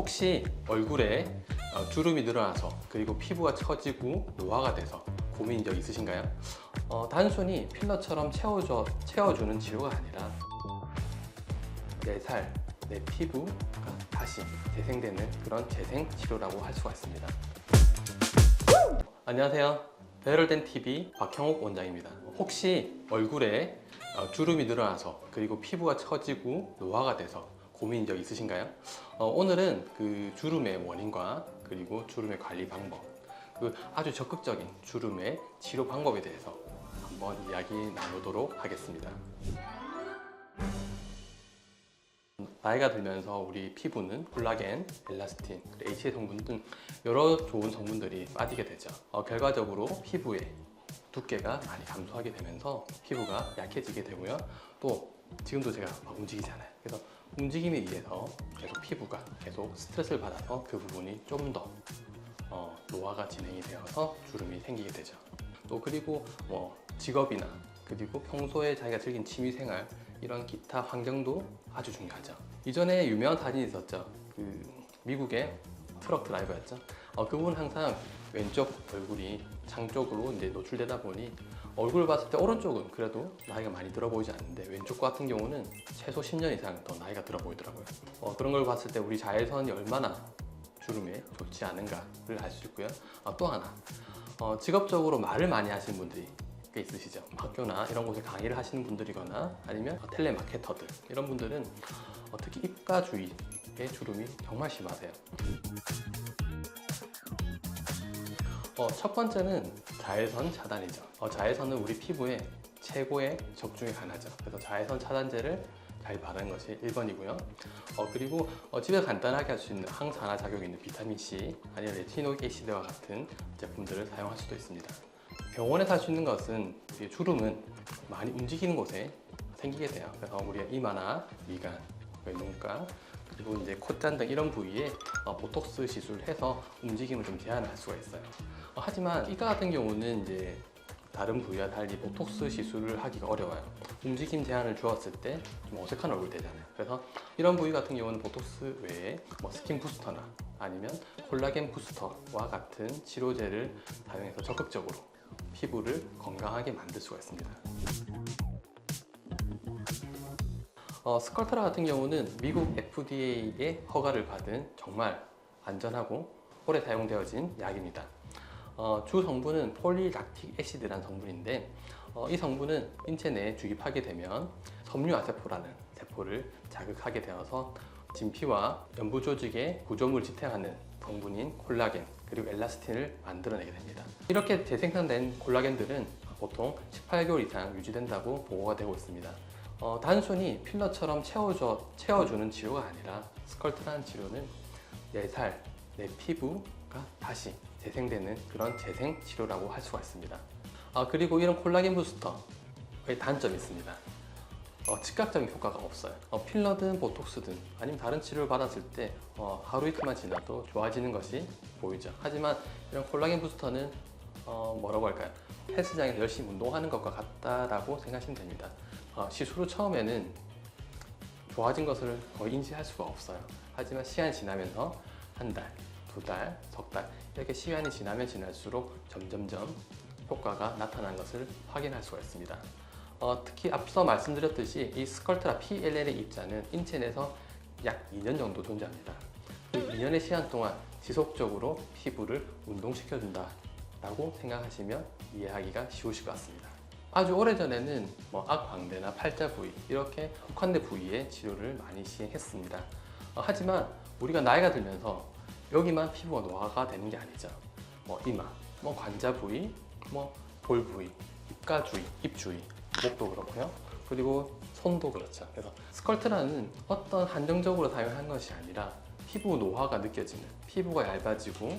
혹시 얼굴에 어, 주름이 늘어나서 그리고 피부가 처지고 노화가 돼서 고민인 적 있으신가요? 어, 단순히 필러처럼 채워줘, 채워주는 치료가 아니라 내 살, 내 피부가 다시 재생되는 그런 재생 치료라고 할 수가 있습니다. 안녕하세요. 베럴덴 TV 박형욱 원장입니다. 혹시 얼굴에 어, 주름이 늘어나서 그리고 피부가 처지고 노화가 돼서 고민인 적 있으신가요? 어, 오늘은 그 주름의 원인과 그리고 주름의 관리 방법, 그 아주 적극적인 주름의 치료 방법에 대해서 한번 이야기 나누도록 하겠습니다. 나이가 들면서 우리 피부는 콜라겐, 엘라스틴, HA 성분 등 여러 좋은 성분들이 빠지게 되죠. 어, 결과적으로 피부의 두께가 많이 감소하게 되면서 피부가 약해지게 되고요. 또 지금도 제가 막 움직이잖아요. 그래서 움직임에 의해서 계속 피부가 계속 스트레스를 받아서 그 부분이 좀더 어, 노화가 진행이 되어서 주름이 생기게 되죠. 또 그리고 뭐 직업이나 그리고 평소에 자기가 즐긴 취미생활 이런 기타 환경도 아주 중요하죠. 이전에 유명한 사진이 있었죠. 그 미국의 트럭 드라이버였죠. 어, 그분 항상 왼쪽 얼굴이 창 쪽으로 이제 노출되다 보니 얼굴을 봤을 때 오른쪽은 그래도 나이가 많이 들어 보이지 않는데 왼쪽 같은 경우는 최소 10년 이상 더 나이가 들어 보이더라고요. 어, 그런 걸 봤을 때 우리 자외선이 얼마나 주름에 좋지 않은가를 알 수 있고요. 어, 또 하나 어, 직업적으로 말을 많이 하시는 분들이 꽤 있으시죠. 학교나 이런 곳에 강의를 하시는 분들이거나 아니면 텔레마케터들 이런 분들은 어, 특히 입가 주위의 주름이 정말 심하세요. 어, 첫 번째는 자외선 차단이죠. 어, 자외선은 우리 피부에 최고의 적 중에 하나죠. 그래서 자외선 차단제를 잘 바르는 것이 1번이고요. 어, 그리고 어, 집에서 간단하게 할 수 있는 항산화 작용이 있는 비타민 C 아니면 레티노익 애시드와 같은 제품들을 사용할 수도 있습니다. 병원에서 할 수 있는 것은 이 주름은 많이 움직이는 곳에 생기게 돼요. 그래서 우리가 이마나 미간, 눈가 그리고 이제 콧잔 등 이런 부위에 어, 보톡스 시술해서 움직임을 좀 제한할 수가 있어요. 어, 하지만 이가 같은 경우는 이제 다른 부위와 달리 보톡스 시술을 하기가 어려워요. 움직임 제한을 주었을 때 좀 어색한 얼굴 되잖아요. 그래서 이런 부위 같은 경우는 보톡스 외에 뭐 스킨 부스터나 아니면 콜라겐 부스터와 같은 치료제를 사용해서 적극적으로 피부를 건강하게 만들 수가 있습니다. 어, 스컬트라 같은 경우는 미국 FDA의 허가를 받은 정말 안전하고 오래 사용되어진 약입니다. 어, 주 성분은 폴리락틱 애시드라는 성분인데 어, 이 성분은 인체 내에 주입하게 되면 섬유아세포라는 세포를 자극하게 되어서 진피와 연부 조직의 구조물을 지탱하는 성분인 콜라겐 그리고 엘라스틴을 만들어내게 됩니다. 이렇게 재생산된 콜라겐들은 보통 18개월 이상 유지된다고 보고가 되고 있습니다. 어, 단순히 필러처럼 채워줘, 채워주는 치료가 아니라 스컬트라는 치료는 내 살, 내 피부가 다시 재생되는 그런 재생 치료라고 할 수가 있습니다. 아, 그리고 이런 콜라겐 부스터의 단점이 있습니다. 어, 즉각적인 효과가 없어요. 어, 필러든 보톡스든 아니면 다른 치료를 받았을 때 어, 하루 이틀만 지나도 좋아지는 것이 보이죠. 하지만 이런 콜라겐 부스터는 어, 뭐라고 할까요? 헬스장에서 열심히 운동하는 것과 같다라고 생각하시면 됩니다. 어, 시술 후 처음에는 좋아진 것을 거의 인지할 수가 없어요. 하지만 시간이 지나면서 한 달, 두 달, 석 달 이렇게 시간이 지나면 지날수록 점점점 효과가 나타난 것을 확인할 수가 있습니다. 어, 특히 앞서 말씀드렸듯이 이 스컬트라 PLL의 입자는 인체 내에서 약 2년 정도 존재합니다. 그 2년의 시간 동안 지속적으로 피부를 운동시켜준다 라고 생각하시면 이해하기가 쉬우실 것 같습니다. 아주 오래전에는 뭐 악광대나 팔자 부위 이렇게 국한대 부위의 치료를 많이 시행했습니다. 어, 하지만 우리가 나이가 들면서 여기만 피부가 노화가 되는 게 아니죠. 뭐 이마, 뭐 관자 부위, 뭐 볼 부위, 입가 주위, 입 주위, 목도 그렇고요. 그리고 손도 그렇죠. 그래서 스컬트라는 어떤 한정적으로 사용한 것이 아니라 피부 노화가 느껴지는 피부가 얇아지고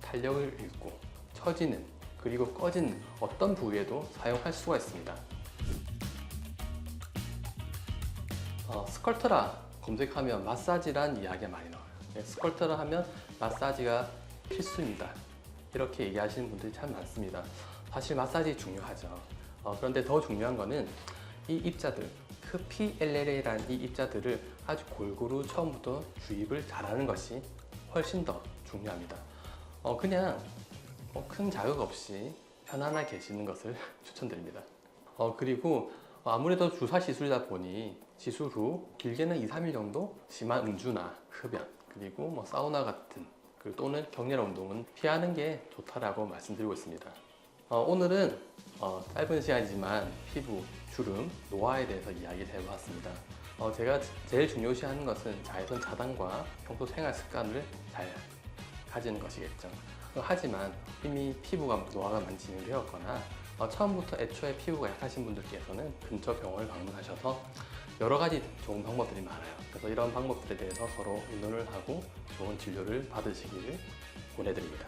탄력을 잃고 처지는 그리고 꺼지는 어떤 부위에도 사용할 수가 있습니다. 어, 스컬트라 검색하면 마사지란 이야기가 많이 나와요. 네, 스컬트라 하면 마사지가 필수입니다. 이렇게 얘기하시는 분들이 참 많습니다. 사실 마사지 중요하죠. 어, 그런데 더 중요한 거는 이 입자들, 그 PLLA라는 이 입자들을 아주 골고루 처음부터 주입을 잘하는 것이 훨씬 더 중요합니다. 어, 그냥 뭐큰 자극 없이 편안하게 계시는 것을 추천드립니다. 어, 그리고 아무래도 주사 시술이다 보니 시술 후 길게는 2, 3일 정도 심한 음주나 흡연 그리고 뭐 사우나 같은 그 또는 격렬한 운동은 피하는 게 좋다라고 말씀드리고 있습니다. 어, 오늘은 어, 짧은 시간이지만 피부, 주름, 노화에 대해서 이야기를 해보았습니다. 어, 제가 제일 중요시하는 것은 자외선 차단과 평소 생활 습관을 잘 가지는 것이겠죠. 어, 하지만 이미 피부가 노화가 많이 진행되었거나 어, 처음부터 애초에 피부가 약하신 분들께서는 근처 병원을 방문하셔서 여러 가지 좋은 방법들이 많아요. 그래서 이런 방법들에 대해서 서로 의논을 하고 좋은 진료를 받으시기를 권해드립니다.